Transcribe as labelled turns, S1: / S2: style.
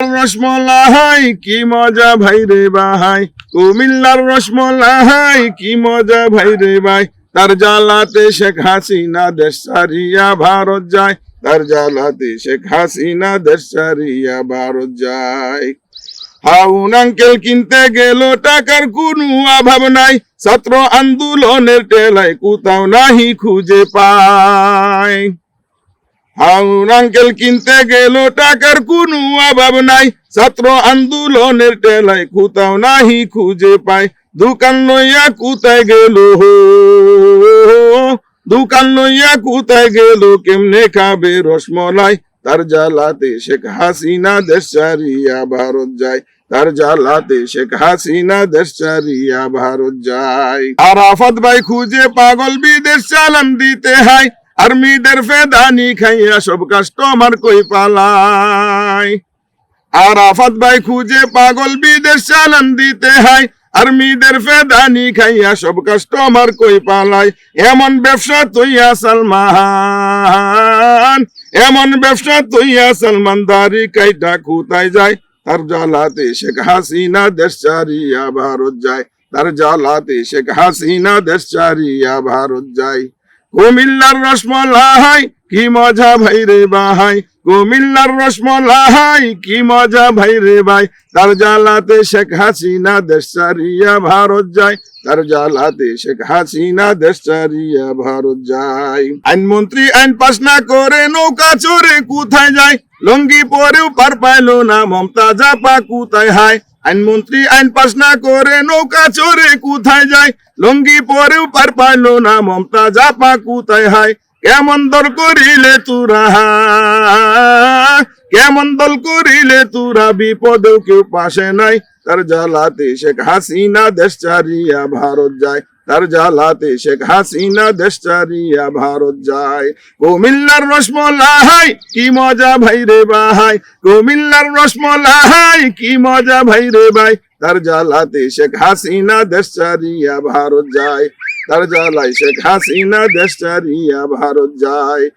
S1: রসমলাই, কি মজা ভাই রে ভাই। কুমিল্লার রসমলাই, কি মজা ভাই রে ভাই। তার শেখ হাসিনা দেশ সারিয়া ভারত যায়। তার শেখ হাসিনা দেশ সারিয়া ভারত যায়। হাউন আঙ্কেল কিনতে গেল টাকার কোনো অভাব নাই। ছাত্র আন্দোলনের টেলায় কোথাও নাহি খুঁজে পায়। হাউন আঙ্কেল, কিনতে গেল টাকার কোনো অভাব নাই। ছাত্র আন্দোলনের টেলায় কোথাও নাহি খুঁজে পায়। দোকান লইয়া কোথায় গেল হো? দোকান লইয়া কোথায় গেল, কেমনে খাবে রসমলাই? তার জ্বালাতে শেখ হাসিনা দেশ ছাড়িয়া ভারত যায়। তার জ্বালাতে শেখ হাসিনা দেশ ছাড়িয়া ভারত যায়। আরাফাত ভাই খুঁজে পাগল বিদেশ চালান দিতে হয়। আর্মিদের ফেদানি খাইয়া সব কাস্টমার কই পালায় আরাফাত ভাই খুঁজে পাগল বিদেশ চালান দিতে হয়। আর্মিদের ফেদানি খাইয়া সব কাস্টমার কই পালায় এমন ব্যবসা তৈয়া সালমান, এমন ব্যবসা তৈয়া সালমান দারি কাইটা কোথায় যায়। তার জ্বালাতে শেখ হাসিনা দেশ চারিয়া ভারত যায়। তার জ্বালাতে শেখ হাসিনা দেশ চারিয়া ভারত যায়। কুমিল্লার রসমলাই কি মজা ভাই রে ভাই কুমিল্লার রসমলাই কি মজা ভাই রে ভাই তার জ্বালাতে শেখ হাসিনা দেশ চারিয়া ভারত যায়। তার জ্বালাতে শেখ হাসিনা দেশ চারিয়া ভারত যায়। আইন মন্ত্রী আইন পাস না করে নৌকা চড়ে কোথায় যায়? লঙ্গি পরেও পার পাইলো না মমতা জাপা কোথায় হায়। আইনমন্ত্রী আইন পাস না করে নৌকা চড়ে কোথায় যায়? লঙ্গি পরেও পার পাইলো না, মমতা জাপা কোথায় হায়? কেমন দল করিলে তুরা কেমন দল করিলে তুরা বিপদেও কেউ পাশে নাই? তার জ্বালাতে শেখ হাসিনা দেশ চারিয়া ভারত যায়। তার জালাতে শেখ হাসিনা দেশ চারিয়া ভারত যায়। কুমিল্লার রসমলাই কি মজা ভাই রে ভাই কুমিল্লার রসমলাই কি মজা ভাই রে ভাই তার জালাতে শেখ হাসিনা দেশ চারিয়া ভারত যায়। তার জালাই শেখ হাসিনা দেশ চারিয়া ভারত যায়।